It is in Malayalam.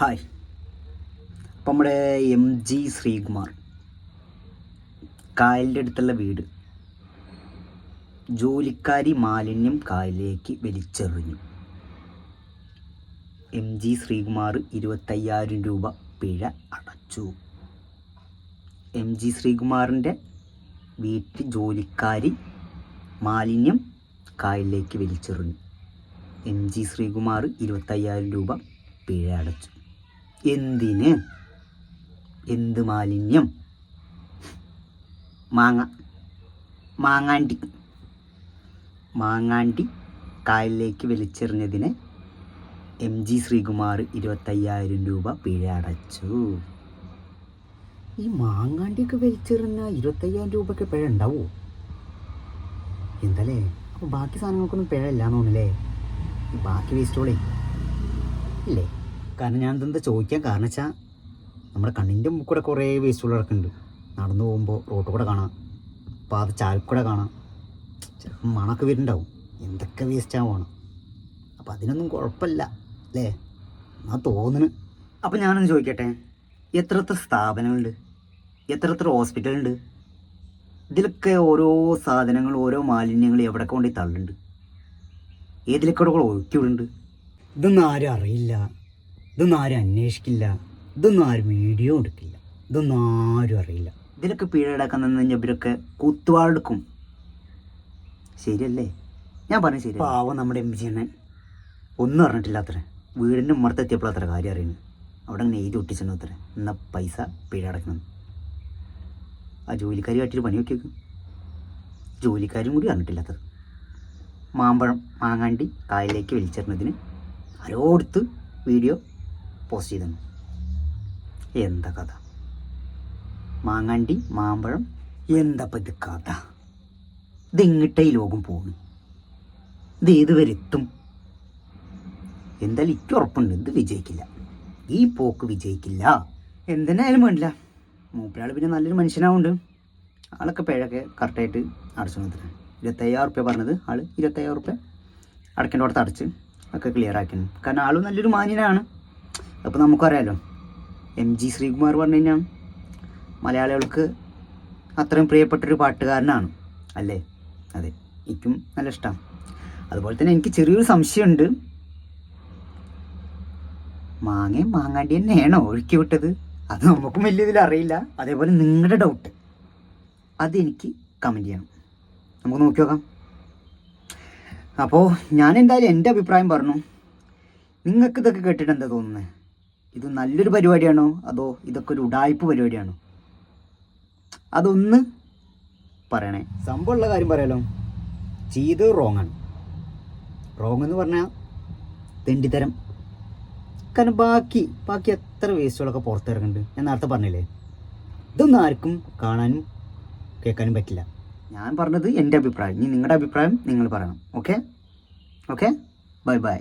ഹായ്. അപ്പം നമ്മുടെ എം ജി ശ്രീകുമാർ. കായലിന്റെ അടുത്തുള്ള വീട്. ജോലിക്കാരി മാലിന്യം കായലിലേക്ക് വലിച്ചെറിഞ്ഞു. എം ജി ശ്രീകുമാർ ഇരുപത്തയ്യായിരം രൂപ പിഴ അടച്ചു. എം ജി ശ്രീകുമാറിന്റെ വീട്ടിൽ ജോലിക്കാരി മാലിന്യം കായലിലേക്ക് വലിച്ചെറിഞ്ഞു. എം ജി ശ്രീകുമാർ ഇരുപത്തയ്യായിരം രൂപ പിഴ അടച്ചു. എന്തിന്? എന്ത് മാലിന്യം? മാങ്ങ. മാങ്ങാണ്ടി. മാങ്ങാണ്ടി കായലിലേക്ക് വലിച്ചെറിഞ്ഞതിന് എം ജി ശ്രീകുമാർ ഇരുപത്തയ്യായിരം രൂപ പിഴ അടച്ചു. ഈ മാങ്ങാണ്ടിയൊക്കെ വലിച്ചെറിഞ്ഞ ഇരുപത്തയ്യായിരം രൂപയ്ക്ക് പിഴ ഉണ്ടാവോ? എന്തല്ലേ? അപ്പോൾ ബാക്കി സാധനങ്ങൾക്കൊന്നും പിഴ ഇല്ലാന്ന് തോന്നുന്നല്ലേ? ബാക്കി വേസ്റ്റോളേ ഇല്ലേ? കാരണം ഞാൻ ഇതെന്താ ചോദിക്കാൻ കാരണം വെച്ചാൽ നമ്മുടെ കണ്ണിന്റെ മുമ്പിൽ കുറേ വേസ്റ്റുകൾ കിടക്കുന്നുണ്ട്. നടന്നു പോകുമ്പോൾ റോഡ് കൂടെ കാണാം. പാത ചാൽക്കൂടെ കാണാം. ചിലപ്പോൾ മണമൊക്കെ വരുന്നുണ്ടാവും. എന്തൊക്കെ വേസ്റ്റ് ആവുകയാണ് അപ്പോൾ അതിനൊന്നും കുഴപ്പമില്ല അല്ലേ? എന്നാ തോന്നുന്നു അപ്പോൾ ഞാനൊന്ന് ചോദിക്കട്ടെ? എത്ര എത്ര സ്ഥാപനങ്ങളുണ്ട്? എത്ര എത്ര ഹോസ്പിറ്റലുണ്ട്? ഇതിലൊക്കെ ഓരോ സാധനങ്ങൾ ഓരോ മാലിന്യങ്ങൾ എവിടെ കൊണ്ടുപോയി തള്ളുണ്ട് ഏതിലൊക്കെ ഒഴുക്കി വിടുന്നുണ്ട്? ഇതൊന്നും ആരും അറിയില്ല. ഇതൊന്നും ആരും അന്വേഷിക്കില്ല. ഇതൊന്നും ആരും വീഡിയോ എടുക്കില്ല. ഇതൊന്നും ആരും അറിയില്ല. ഇതിലൊക്കെ പിഴ ഈടാക്കാൻ നിന്ന് കഴിഞ്ഞാൽ ഇവരൊക്കെ കൂത്തുവാളെടുക്കും. ശരിയല്ലേ? ഞാൻ പറഞ്ഞു ശരി പാവം നമ്മുടെ എം ജി അണ്ണൻ. ഒന്നും അറിഞ്ഞിട്ടില്ല അത്ര വീടിന്റെ ഉമ്മർത്തെത്തിയപ്പോൾ അത്ര കാര്യം അറിയുന്നു അവിടെ അങ്ങനെ എഴുതി ഒട്ടിച്ചിട്ടുണ്ട് അത്ര. എന്നാൽ പൈസ പീഴടക്കണം ആ ജോലിക്കാരി കാട്ടിട്ട് പണി നോക്കിയേക്കും. ജോലിക്കാരും കൂടി അറിഞ്ഞിട്ടില്ല അത്ര മാമ്പഴം മാങ്ങാണ്ടി കായലിലേക്ക് വലിച്ചെറിഞ്ഞതിന് ആരോടുത്ത് വീഡിയോ പോസ്റ്റ് എന്താ കഥ? മാങ്ങാണ്ടി മാമ്പഴം എന്താ ഇത് കഥ? ഇത് ഈ ലോകം പോകുന്നു ഇത് ഏതുവരെ എത്തും? എന്തായാലും ഇറ്റ് ഉറപ്പുണ്ട് ഇത് വിജയിക്കില്ല. ഈ പോക്ക് വിജയിക്കില്ല. എന്തിനായാലും വേണ്ടില്ല. മൂപ്പരാൾ പിന്നെ നല്ലൊരു മനുഷ്യനാവുണ്ട്. ആളൊക്കെ പിഴയൊക്കെ കറക്റ്റായിട്ട് അടച്ചു നോക്കുന്നത് ഇരുപത്തയ്യായിരം റുപ്യ പറഞ്ഞത് ആൾ ഇരുപത്തയ്യായിരം റുപ്യ അടക്കേണ്ട അടച്ച് ഒക്കെ ക്ലിയർ ആക്കുന്നു കാരണം ആളും നല്ലൊരു മാന്യനാണ്. അപ്പോൾ നമുക്കറിയാലോ. എം ജി ശ്രീകുമാർ പറഞ്ഞു കഴിഞ്ഞാൽ മലയാളികൾക്ക് അത്രയും പ്രിയപ്പെട്ടൊരു പാട്ടുകാരനാണ്. അല്ലേ? അതെ. എനിക്കും നല്ല ഇഷ്ടമാണ് അതുപോലെ തന്നെ എനിക്ക് ചെറിയൊരു സംശയമുണ്ട്. മാങ്ങയും മാങ്ങാണ്ടി തന്നെയാണോ ഒഴുക്കി വിട്ടത്? അത് നമുക്കും വലിയ ഇതിൽ അറിയില്ല. അതേപോലെ നിങ്ങളുടെ ഡൗട്ട് അതെനിക്ക് കമന്റ് ചെയ്യണം. നമുക്ക് നോക്കി നോക്കാം. അപ്പോൾ ഞാൻ എന്തായാലും എന്റെ അഭിപ്രായം പറഞ്ഞു. നിങ്ങൾക്ക് ഇതൊക്കെ കേട്ടിട്ട് എന്താ തോന്നുന്നത് ഇത് നല്ലൊരു പരിപാടിയാണോ? അതോ ഇതൊക്കെ ഒരു ഉടായ്പ പരിപാടിയാണോ? അതൊന്ന് പറയണേ. സംഭവമുള്ള കാര്യം പറയാലോ. ചെയ്ത് റോങ് ആണ്. റോങ് എന്ന് പറഞ്ഞാൽ തെണ്ടിത്തരം. കാരണം ബാക്കി ബാക്കി എത്ര വേസ്റ്റുകളൊക്കെ പുറത്തിറങ്ങുന്നുണ്ട് ഞാൻ നേരത്തെ പറഞ്ഞില്ലേ? ഇതൊന്നും ആർക്കും കാണാനും കേൾക്കാനും പറ്റില്ല. ഞാൻ പറഞ്ഞത് എന്റെ അഭിപ്രായം. ഇനി നിങ്ങളുടെ അഭിപ്രായം നിങ്ങൾ പറയണം. ഓക്കെ? ഓക്കെ? Bye bye.